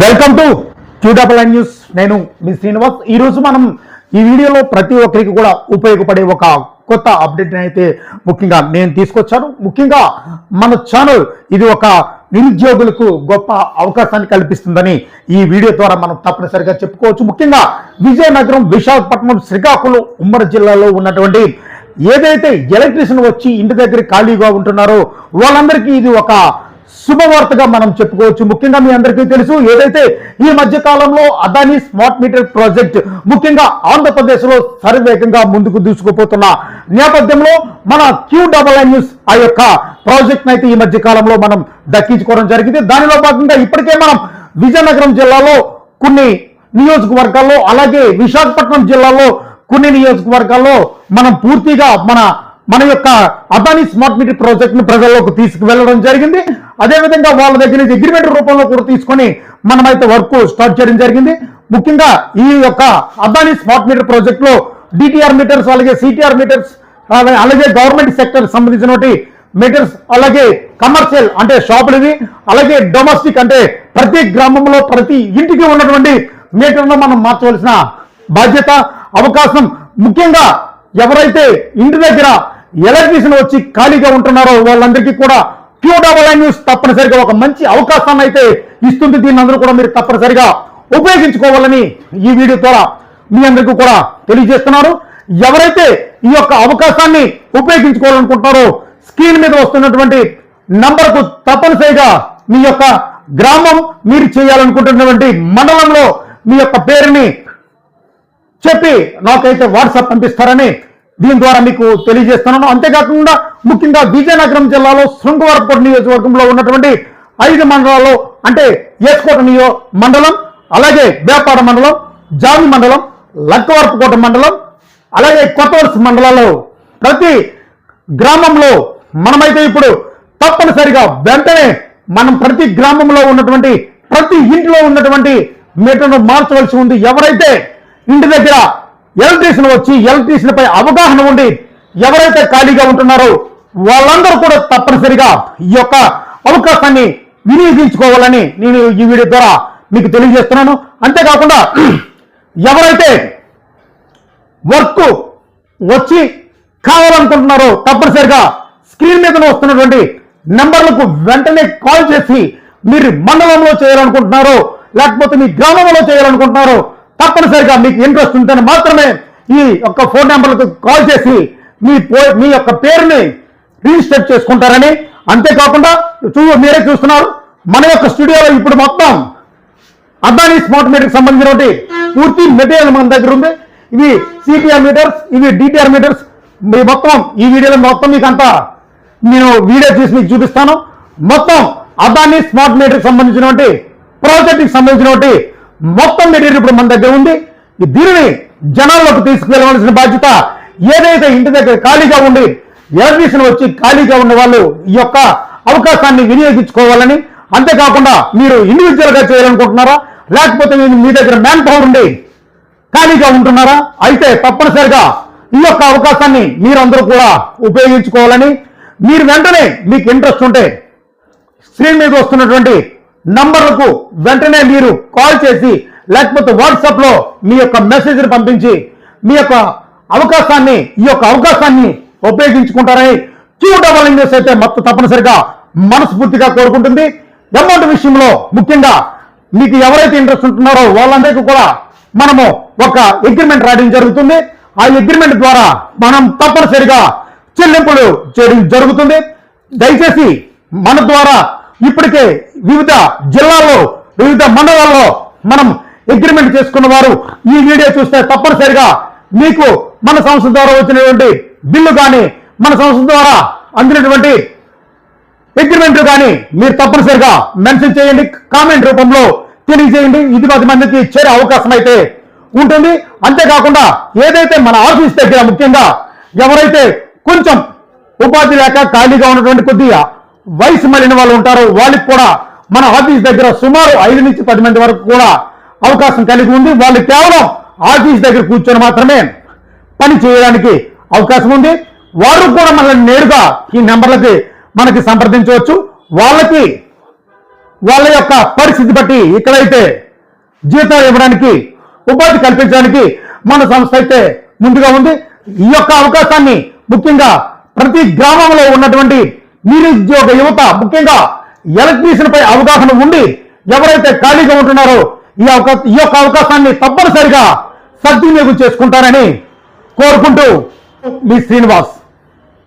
Welcome to క్యూడబల్ news నేను మీ శ్రీనివాస్. ఈరోజు మనం ఈ వీడియోలో ప్రతి ఒక్కరికి కూడా ఉపయోగపడే ఒక కొత్త అప్డేట్ అయితే ముఖ్యంగా నేను తీసుకొచ్చాను. ముఖ్యంగా మన ఛానల్ ఇది ఒక నిరుద్యోగులకు గొప్ప అవకాశాన్ని కల్పిస్తుందని ఈ వీడియో ద్వారా మనం తప్పనిసరిగా చెప్పుకోవచ్చు. ముఖ్యంగా విజయనగరం విశాఖపట్నం శ్రీకాకుళం ఉమ్మడి జిల్లాలో ఉన్నటువంటి ఏదైతే ఎలక్ట్రీషియన్ వచ్చి ఇంటి దగ్గర ఖాళీగా ఉంటున్నారో వాళ్ళందరికీ ఇది ఒక శుభవార్తగా మనం చెప్పుకోవచ్చు. ముఖ్యంగా మీ అందరికీ తెలుసు ఏదైతే ఈ మధ్య కాలంలో అదానీ స్మార్ట్ మీటర్ ప్రాజెక్ట్ ముఖ్యంగా ఆంధ్రప్రదేశ్లో సర్వేగంగా ముందుకు దూసుకుపోతున్న నేపథ్యంలో మన క్యూ డబల్ న్యూస్ ఆ యొక్క ప్రాజెక్ట్ అయితే ఈ మధ్య కాలంలో మనం దక్కించుకోవడం జరిగింది. దానిలో భాగంగా ఇప్పటికే మనం విజయనగరం జిల్లాలో కొన్ని నియోజకవర్గాల్లో అలాగే విశాఖపట్నం జిల్లాలో కొన్ని నియోజకవర్గాల్లో మనం పూర్తిగా మన మన యొక్క అదానీ స్మార్ట్ మీటర్ ప్రాజెక్ట్ను ప్రజల్లోకి తీసుకువెళ్ళడం జరిగింది. అదేవిధంగా వాళ్ళ దగ్గర నుంచి అగ్రిమెంట్ రూపంలో కూడా తీసుకొని మనమైతే వర్క్ స్టార్ట్ చేయడం జరిగింది. ముఖ్యంగా ఈ యొక్క అదానీ స్మార్ట్ మీటర్ ప్రాజెక్ట్లో డిటిఆర్ మీటర్స్ అలాగే సిటిఆర్ మీటర్స్ అలాగే గవర్నమెంట్ సెక్టర్ సంబంధించినటువంటి మీటర్స్ అలాగే కమర్షియల్ అంటే షాపులు ఇవి అలాగే డొమెస్టిక్ అంటే ప్రతి గ్రామంలో ప్రతి ఇంటికి ఉన్నటువంటి మీటర్ను మనం మార్చవలసిన బాధ్యత అవకాశం. ముఖ్యంగా ఎవరైతే ఇంటి దగ్గర ఎలక్ట్రీషియన్ వచ్చి ఖాళీగా ఉంటున్నారో వాళ్ళందరికీ కూడా క్యూడబల్ న్యూస్ తప్పనిసరిగా ఒక మంచి అవకాశాన్ని అయితే ఇస్తుంది. దీన్ని అందరూ కూడా మీరు తప్పనిసరిగా ఉపయోగించుకోవాలని ఈ వీడియో ద్వారా మీ అందరికీ కూడా తెలియజేస్తున్నారు. ఎవరైతే ఈ యొక్క అవకాశాన్ని ఉపయోగించుకోవాలనుకుంటున్నారో స్క్రీన్ మీద వస్తున్నటువంటి నంబర్కు తప్పనిసరిగా మీ యొక్క గ్రామం మీరు చేయాలనుకుంటున్నటువంటి మండలంలో మీ యొక్క పేరుని చెప్పి నాకైతే వాట్సాప్ పంపిస్తారని దీని ద్వారా మీకు తెలియజేస్తున్నాను. అంతేకాకుండా ముఖ్యంగా విజయనగరం జిల్లాలో శృంగవరపూర్ నియోజకవర్గంలో ఉన్నటువంటి ఐదు మండలాల్లో అంటే ఏసుకోట నియో మండలం అలాగే వ్యాపార మండలం జామి మండలం లక్కవరపుకోట మండలం అలాగే కొత్తవలస మండలాల్లో ప్రతి గ్రామంలో మనమైతే ఇప్పుడు తప్పనిసరిగా వెంటనే మనం ప్రతి గ్రామంలో ఉన్నటువంటి ప్రతి ఇంట్లో ఉన్నటువంటి మీటర్ను మార్చవలసి ఉంది. ఎవరైతే ఇంటి దగ్గర ఎలక్ట్రీషియన్ వచ్చి ఎలక్ట్రీషియన్ పై అవగాహన ఉండి ఎవరైతే ఖాళీగా ఉంటున్నారో వాళ్ళందరూ కూడా తప్పనిసరిగా ఈ యొక్క అవకాశాన్ని వినియోగించుకోవాలని నేను ఈ వీడియో ద్వారా మీకు తెలియజేస్తున్నాను. అంతేకాకుండా ఎవరైతే వర్క్ వచ్చి కావాలనుకుంటున్నారో తప్పనిసరిగా స్క్రీన్ మీద వస్తున్నటువంటి నెంబర్లకు వెంటనే కాల్ చేసి మీరు మండలంలో చేయాలనుకుంటున్నారో లేకపోతే మీ గ్రామంలో చేయాలనుకుంటున్నారో తప్పనిసరిగా మీకు ఇంట్రెస్ట్ ఉంటేనే మాత్రమే ఈ యొక్క ఫోన్ నెంబర్లకు కాల్ చేసి మీ మీ యొక్క పేరుని రిజిస్టర్ చేసుకుంటారని. అంతేకాకుండా చూ మీరే చూస్తున్నారు మన యొక్క స్టూడియోలో ఇప్పుడు మొత్తం అదానీ స్మార్ట్ మీటర్ సంబంధించినటువంటి పూర్తి మెటీరియల్ మన దగ్గర ఉంది. ఇవి సిపిఆర్ మీటర్స్ ఇవి డిటిఆర్ మీటర్స్ మీ మొత్తం ఈ వీడియోలో మొత్తం మీకు అంతా నేను వీడియో తీసి మీకు చూపిస్తాను. మొత్తం అదానీ స్మార్ట్ మీటర్కి సంబంధించినటువంటి ప్రాజెక్ట్కి సంబంధించినటువంటి మొత్తం మెటీరియల్ ఇప్పుడు మన దగ్గర ఉంది. దీనిని జనాల్లోకి తీసుకువెళ్ళవలసిన బాధ్యత ఏదైతే ఇంటి దగ్గర ఖాళీగా ఉండి ఎలక్ట్రీషియన్ వచ్చి ఖాళీగా ఉన్న వాళ్ళు ఈ యొక్క అవకాశాన్ని వినియోగించుకోవాలని అంతేకాకుండా మీరు ఇండివిజువల్గా చేయాలనుకుంటున్నారా? లేకపోతే మీ దగ్గర మ్యాన్ పవర్ ఉండి ఖాళీగా ఉంటున్నారా? అయితే తప్పనిసరిగా ఈ యొక్క అవకాశాన్ని మీరందరూ కూడా ఉపయోగించుకోవాలని మీరు వెంటనే మీకు ఇంట్రెస్ట్ ఉంటే స్క్రీన్ మీద వస్తున్నటువంటి నంబర్లకు వెంటనే మీరు కాల్ చేసి లేకపోతే వాట్సాప్లో మీ యొక్క మెసేజ్ని పంపించి మీ యొక్క అవకాశాన్ని ఈ యొక్క అవకాశాన్ని ఉపయోగించుకుంటారని క్యూ డబల్ న్యూస్ అయితే మొత్తం తప్పనిసరిగా మనస్ఫూర్తిగా కోరుకుంటుంది. అమౌంట్ విషయంలో ముఖ్యంగా మీకు ఎవరైతే ఇంట్రెస్ట్ ఉంటున్నారో వాళ్ళందరికీ కూడా మనము ఒక అగ్రిమెంట్ రాయడం జరుగుతుంది. ఆ అగ్రిమెంట్ ద్వారా మనం తప్పనిసరిగా చెల్లింపులు చేయడం జరుగుతుంది. దయచేసి మన ద్వారా ఇప్పటికే వివిధ జిల్లాల్లో వివిధ మండలాల్లో మనం అగ్రిమెంట్ చేసుకున్న వారు ఈ వీడియో చూస్తే తప్పనిసరిగా మీకు మన సంస్థ ద్వారా వచ్చినటువంటి బిల్లు కానీ మన సంస్థ ద్వారా అందినటువంటి అగ్రిమెంట్ కానీ మీరు తప్పనిసరిగా మెన్షన్ చేయండి కామెంట్ రూపంలో తెలియజేయండి. ఇది పది మందికి చేరే అవకాశం అయితే ఉంటుంది. అంతేకాకుండా ఏదైతే మన ఆఫీస్ దగ్గర ముఖ్యంగా ఎవరైతే కొంచెం ఉపాధి లేక ఖాళీగా ఉన్నటువంటి కొద్దిగా వయసు మళ్ళిన వాళ్ళు ఉంటారు. వాళ్ళకి కూడా మన ఆఫీస్ దగ్గర సుమారు ఐదు నుంచి పది మంది వరకు కూడా అవకాశం కలిగి ఉంది వాళ్ళు కేవలం ఆఫీస్ దగ్గర కూర్చొని మాత్రమే పని చేయడానికి అవకాశం ఉంది. వారు కూడా మనల్ని నేరుగా ఈ నెంబర్లకి మనకి సంప్రదించవచ్చు. వాళ్ళకి వాళ్ళ యొక్క పరిస్థితి బట్టి ఇక్కడైతే జీతం ఇవ్వడానికి ఉపాధి కల్పించడానికి మన సంస్థ అయితే ముందుగా ఉంది. ఈ యొక్క అవకాశాన్ని ముఖ్యంగా ప్రతి గ్రామంలో ఉన్నటువంటి నిరుద్యోగ యువత ముఖ్యంగా ఎలక్ట్రీషియన్ పై అవగాహన ఉండి ఎవరైతే ఖాళీగా ఉంటున్నారో ఈ ఈ యొక్క అవకాశాన్ని తప్పనిసరిగా సద్వినియోగం చేసుకుంటారని కోరుకుంటూ మీ శ్రీనివాస్.